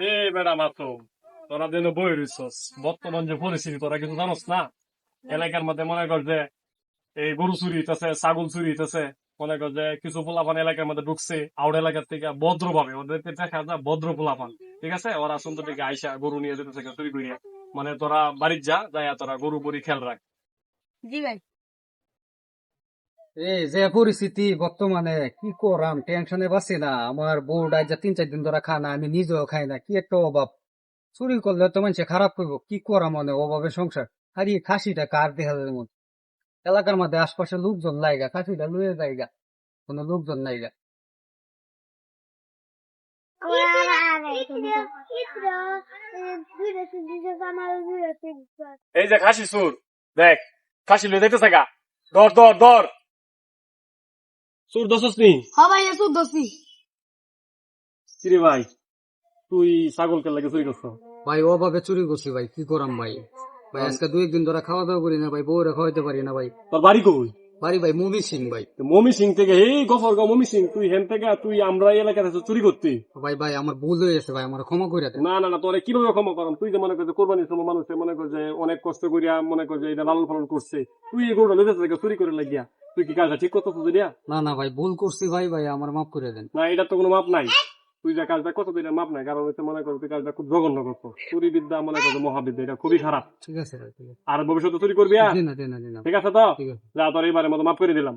এ বেড়া মাসুম তোরা যেন বর্তমান যে পরিস্থিতি তোরা কিছু জানোস না? এলাকার মধ্যে মনে কর এই গরু চুরি ছাগল চুরি মনে কর যে কিছু পোলাপান এলাকার মধ্যে ঢুকছে, আউট এলাকার থেকে ভদ্র ভাবে ভদ্র পোলাপান, ঠিক আছে? ওরা সুন্দর থেকে আইসা গরু নিয়ে যেতেছে, চুরি করিয়া। মানে তোরা বাড়ির যা যাই তোরা গরু বড়ি খেয়াল রাখ। জি ভাই। এই যে পরিস্থিতি বর্তমানে, কি করাম? টেনশনে বাঁচি না। আমার বোর্ড আজ তিন, চার দিন ধরে খানা আমি নিজেও খাই না। কি একটা অভাব। চুরি করলে তো মানুষে খারাপ করব। কি করা মানে অভাবে সংসার? আর এই খাসিটা কার দেখা যায় মন? এলাকার মধ্যে আশপাশে লোকজন লাইগা, খাসিটা লুয়ে যাইগা। কোনো লোকজন নাইগা এই যে খাসি সুর, দেখ, খাসি লয়ে যাইতেছে গা। দর দর দর সুর দশস নি হ্যাঁ ভাই এসব দোষী কিরে ভাই তুই ছাগল কে লাগে চুরি করছ ভাই অভাবে চুরি করছি ভাই কি করাম ভাই ভাই আজকে দুই একদিন ধরে খাওয়া দাওয়া করি না ভাই বউরে খাওয়াইতে পারি না ভাই তোর বাড়ি কই বাড়ি ভাই মুভি সিং ভাই মমি সিং থেকে এই গফর গা মমি সিং তুই হেন থেকে তুই আমরা এই এলাকাতে আছো চুরি করতে ভাই ভাই আমার ভুল হয়ে গেছে ভাই আমার ক্ষমা করে না না না তোরে কীভাবে ক্ষমা করাম তুই যে মনে করছে কোরবানির সময় মানুষে মনে কর যে অনেক কষ্ট করিয়া মনে কর যে এটা লালন পালন করছে তুই এই গরুটা লেগে থেকে চুরি করে লাগিয়া তুই কি কাজটা ঠিক করতেছিস দিয়া না না ভাই ভুল করছি ভাই ভাই আমার মাফ করে দেন। না এটা তো কোনো মাপ নাই। তুই যে কাজটা কত দিনের মাপ নাই কারণ হচ্ছে মনে কর তুই কাজটা খুব জঘন্য করছ। চুরি বিদ্যা মনে করছে মহাবিদ্যা এটা খুবই খারাপ। ঠিক আছে আর ভবিষ্যতে চুরি করবি না ঠিক আছে তো? যা তোর এইবারের মতো মাফ করে দিলাম।